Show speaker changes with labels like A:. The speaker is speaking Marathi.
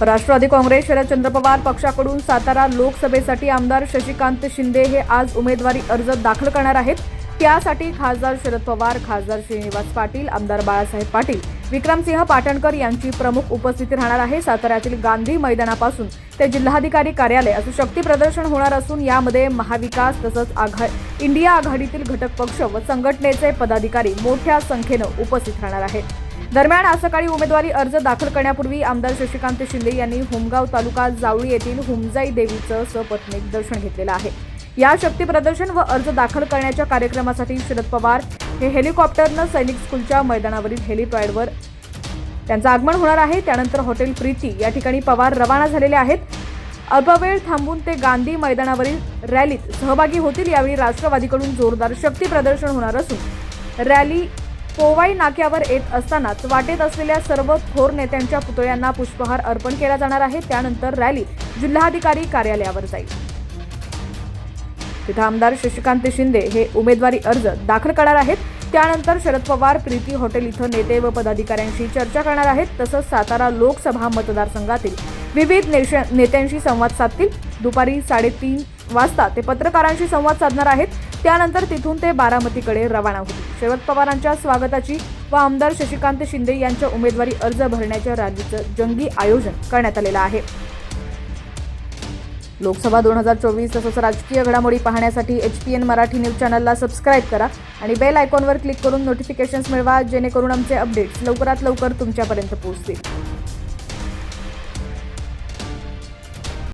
A: राष्ट्रवादी काँग्रेस शरदचंद्र पवार पक्षाकडून सातारा लोकसभेसाठी आमदार शशिकांत शिंदे हे आज उमेदवारी अर्ज दाखल करणार आहेत. त्यासाठी खासदार शरद पवार खासदार श्रीनिवास पाटील आमदार बाळासाहेब पाटील विक्रमसिंह पाटणकर यांची प्रमुख उपस्थिती राहणार आहे. साताऱ्यातील गांधी मैदानापासून ते जिल्हाधिकारी कार्यालय असं शक्ती प्रदर्शन होणार असून यामध्ये महाविकास तसंच आघा इंडिया आघाडीतील घटक पक्ष व संघटनेचे पदाधिकारी मोठ्या संख्येनं उपस्थित राहणार आहेत. दरम्यान आज सकाळी उमेदवारी अर्ज दाखल करण्यापूर्वी आमदार शशिकांत शिंदे यांनी होमगाव तालुका जावळी येथील हुमजाई देवीचं सपत्नीक दर्शन घेतलेलं आहे. या शक्ती प्रदर्शन व अर्ज दाखल करण्याच्या कार्यक्रमासाठी शरद पवार हे हेलिकॉप्टरनं सैनिक स्कूलच्या मैदानावरील हेलिपॅडवर त्यांचं आगमन होणार आहे. त्यानंतर हॉटेल प्रीती या ठिकाणी पवार रवाना झालेले आहेत. अल्पवेळ थांबून ते गांधी मैदानावरील रॅलीत सहभागी होतील. यावेळी राष्ट्रवादीकडून जोरदार शक्ती प्रदर्शन होणार असून रॅली पोवाई नाक्यावर येत असतानाच वाटेत असलेल्या सर्व थोर नेत्यांच्या पुतळ्यांना पुष्पहार अर्पण केला जाणार आहे. त्यानंतर रॅली जिल्हाधिकारी कार्यालयावर जाईल. तिथं आमदार शशिकांत शिंदे हे उमेदवारी अर्ज दाखल करणार आहेत. त्यानंतर शरद पवार प्रीती हॉटेल इथं नेते व पदाधिकाऱ्यांशी चर्चा करणार आहेत. तसंच सातारा लोकसभा मतदारसंघातील विविध नेश- नेत्यांशी संवाद साधतील. दुपारी साडेतीन वाजता ते पत्रकारांशी संवाद साधणार आहेत. त्यानंतर तिथून ते बारामतीकडे रवाना होतील. शरद पवारांच्या स्वागताची व आमदार शशिकांत शिंदे यांच्या उमेदवारी अर्ज भरण्याच्या रॅलीचं जंगी आयोजन करण्यात आलेलं आहे. लोकसभा दोन हजार चोवीस तसंच राजकीय घडामोडी पाहण्यासाठी H P N Marathi news चॅनलला सबस्क्राईब करा आणि बेल आयकॉनवर क्लिक करून नोटिफिकेशन्स मिळवा जेणेकरून आमचे अपडेट्स लवकरात लवकर तुमच्यापर्यंत पोहोचतील.